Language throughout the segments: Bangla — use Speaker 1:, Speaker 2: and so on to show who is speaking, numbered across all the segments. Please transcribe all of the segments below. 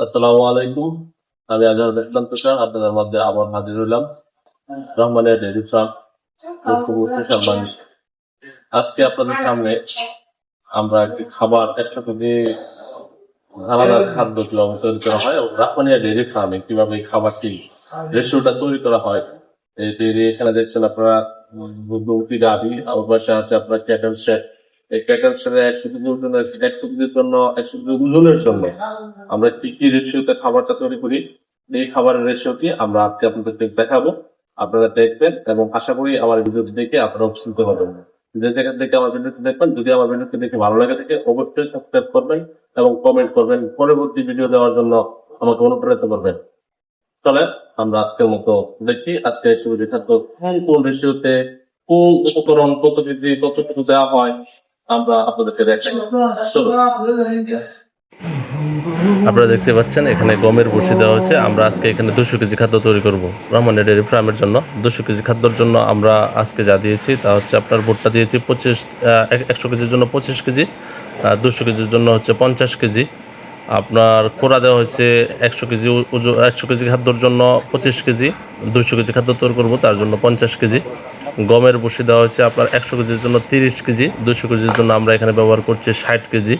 Speaker 1: আসসালামু আলাইকুম আমি আজহার দেখলাম তুষার আপনাদের মধ্যে আবার হাজির হইলাম রহমানের আজকে আপনাদের সামনে আমরা একটি খাবার একশো খাদ্য কীভাবে তৈরি করা হয় রাহমানিয়া ডেরি ফার্মে কীভাবে এই খাবারটি রেশিওটা তৈরি করা হয় এই ডেরি এখানে দেখছেন আপনারা দুটি গাভি আমার পাশে আছে আপনার ক্যাটেল শেড এই শেডে একশো কেজি ওজন একশো কেজির জন্য, একশো কেজি ওজনের জন্য। আমরা কি কি রেশিওতে খাবারটা তৈরি করি? এই খাবারের রেশিওটি আমরা আজকে আপনাদেরকে দেখাবো। আপনারা দেখবেন এবং আশা করি আমার ভিডিওটি দেখে আপনারা উপকৃত হবেন। যে জায়গা থেকে আমার ভিডিওটি দেখবেন যদি আমার ভিডিওটি দেখে ভালো লাগে থাকে, অবশ্যই সাবস্ক্রাইব করবেন এবং কমেন্ট করবেন। পরবর্তী ভিডিও দেওয়ার জন্য আমাকে অনুপ্রাণিত করবেন। চলে আমরা আজকের মতো দেখি, আজকে ছবিটি থাকতো কোন কোন রেশিওতে কোন উপকরণ, কত কেজি দেওয়া হয় আমরা আপনারা দেখতে পাচ্ছেন, এখানে গমের বসি দেওয়া হয়েছে। আমরা আজকে এখানে দুশো কেজি খাদ্য তৈরি করব রহমানের ডেয়ারি ফার্মের জন্য। দুশো কেজি খাদ্যর জন্য আমরা আজকে যা দিয়েছি তা হচ্ছে আপনার ভুট্টা দিয়েছি পঁচিশ একশো কেজির জন্য পঁচিশ কেজি দুশো কেজির জন্য হচ্ছে পঞ্চাশ কেজি। আপনার কোড়া দেওয়া হয়েছে একশো কেজি একশো কেজি খাদ্যর জন্য পঁচিশ কেজি। দুশো কেজি খাদ্য তৈরি করব তার জন্য পঞ্চাশ কেজি। গমের বসি দেওয়া হয়েছে। আপনার একশো কেজির জন্য তিরিশ কেজি দুশো কেজির জন্য আমরা এখানে ব্যবহার করছি ষাট কেজি।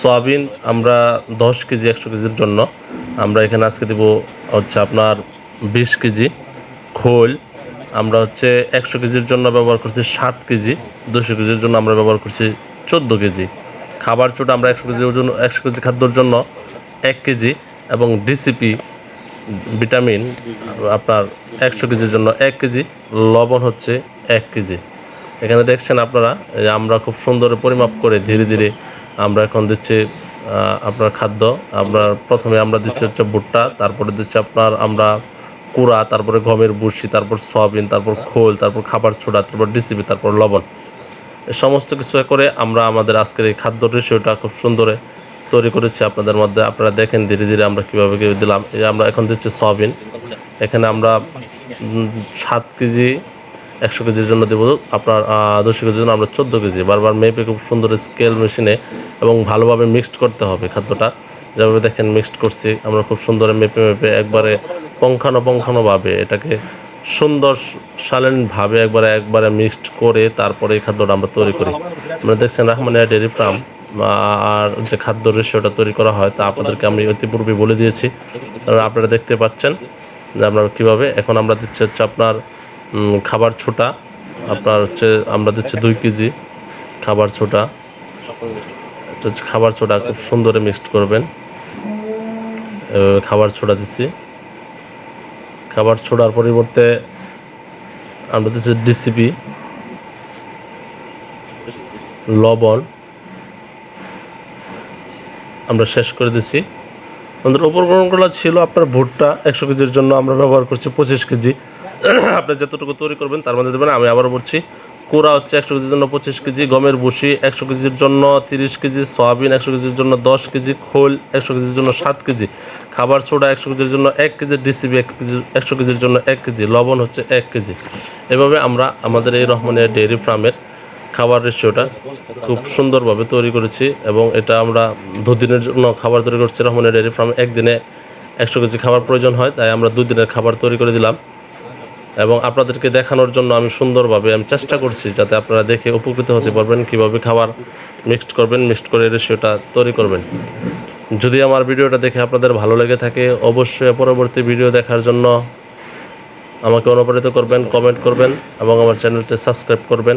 Speaker 1: সয়াবিন আমরা দশ কেজি, একশো কেজির জন্য। আমরা এখানে আজকে দেবো হচ্ছে আপনার বিশ কেজি। খোল আমরা হচ্ছে একশো কেজির জন্য ব্যবহার করছি সাত কেজি দুশো কেজির জন্য আমরা ব্যবহার করছি চোদ্দ কেজি। খাবার চোট আমরা একশো কেজির ওজন একশো কেজি খাদ্যর জন্য এক কেজি এবং ডিসিপি ভিটামিন, আপনার একশো কেজির জন্য এক কেজি, লবণ হচ্ছে এক কেজি। এখানে দেখছেন আপনারা, এই আমরা খুব সুন্দর পরিমাপ করে ধীরে ধীরে আমরা এখন দিচ্ছি আপনার খাদ্য। আমরা প্রথমে আমরা দিচ্ছি হচ্ছে ভুট্টা, তারপরে দিচ্ছি আপনার আমরা কুড়া, তারপরে গমের বুসি তারপর সয়াবিন, তারপর খোল, তারপর খাবার ছোড়া, তারপর ডিসিপি, তারপর লবণ। এই সমস্ত কিছু করে আমরা আমাদের আজকের এই খাদ্য রেশিওটা খুব সুন্দরে তৈরি করেছি আপনাদের মধ্যে। আপনারা দেখেন ধীরে ধীরে আমরা কীভাবে কী দিলাম। এই আমরা এখন দিচ্ছি সয়াবিন। এখানে আমরা সাত কেজি, একশো কেজির জন্য দেবো। আপনার দুশো কেজির জন্য আমরা চোদ্দ কেজি। বারবার মেপে খুব সুন্দর স্কেল মেশিনে এবং ভালোভাবে মিক্সড করতে হবে খাদ্যটা। যেভাবে দেখেন মিক্সড করছি, আমরা খুব সুন্দর মেপে মেপে একবারে পঙ্খানুপঙ্খানুভাবে এটাকে সুন্দর শালীনভাবে একবারে একবারে মিক্সড করে তারপরে এই খাদ্যটা আমরা তৈরি করি। আমরা দেখছেন রহমানিয়া ডেয়ারি ফার্ম। আর যে খাদ্য রেশিওটা তৈরি করা হয়, তা আপনাদেরকে আমি ইতিপূর্বে বলে দিয়েছি। আপনারা দেখতে পাচ্ছেন যে আমরা কীভাবে, এখন আমরা দিচ্ছি হচ্ছে আপনার খাবার ছোটা। আপনার হচ্ছে, আমরা দিচ্ছি দুই কেজি খাবার ছোটা। খাবার ছোটা খুব সুন্দরে মিক্সড করবেন। খাবার ছোটা দিচ্ছি। খাবার ছোড়ার পরিবর্তে আমরা দিচ্ছি ডিসিপি, লবণ। আমরা শেষ করে দিছি। আমাদের উপকরণগুলো ছিল আপনার ভুট্টা একশো কেজির জন্য আমরা ব্যবহার করছি পঁচিশ কেজি। আপনি যতটুকু তৈরি করবেন তার মধ্যে দেবেন, আমি আবার বলছি, কোরা হচ্ছে একশো কেজির জন্য পঁচিশ কেজি, গমের ভুসি একশো কেজির জন্য তিরিশ কেজি, সয়াবিন একশো কেজির জন্য দশ কেজি, খোল একশো কেজির জন্য সাত কেজি, খাবার সোডা একশো কেজির জন্য এক কেজি ডিসিবি এক কেজি, একশো কেজির জন্য এক কেজি, লবণ হচ্ছে এক কেজি। এভাবে আমরা আমাদের এই রহমানিয়া ডেয়ারি ফার্মের খাবার রেশিওটা খুব সুন্দরভাবে তৈরি করেছি এবং এটা আমরা দুদিনের জন্য খাবার তৈরি করছি রহমানের ডেয়ারি ফার্মে একদিনে একশো কেজি খাবার প্রয়োজন হয়, তাই আমরা দুদিনের খাবার তৈরি করে দিলাম। এবং আপনাদেরকে দেখানোর জন্য আমি সুন্দরভাবে আমি চেষ্টা করছি যাতে আপনারা দেখে উপকৃত হতে পারবেন, কীভাবে খাবার মিক্সড করবেন মিক্সড করে রেশিওটা তৈরি করবেন। যদি আমার ভিডিওটা দেখে আপনাদের ভালো লেগে থাকে, অবশ্যই পরবর্তী ভিডিও দেখার জন্য আমাকে অনুপ্রাণিত করবেন কমেন্ট করবেন এবং আমার চ্যানেলটি সাবস্ক্রাইব করবেন।